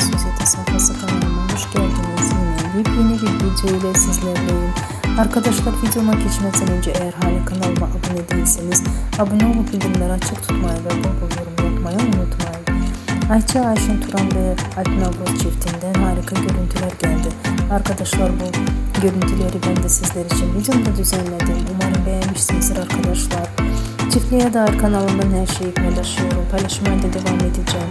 Sosyete sayfası kanalıma hoş geldiniz. Yine yepyeni bir video ile sizlerleyim. Arkadaşlar videoma geçmeden önce eğer hala kanalıma abone değilseniz abone olup bildirimleri açık tutmayı ve bol bol yorum yapmayı unutmayın. Ayça Ayşin Turan ve Alp Navruz çiftinden harika görüntüler geldi. Arkadaşlar bu görüntüleri ben de sizler için videomda düzenledim. Umarım beğenmişsinizdir arkadaşlar. Çiftliğe dair kanalımdan her şeyi paylaşıyorum. Paylaşmaya da devam edeceğim.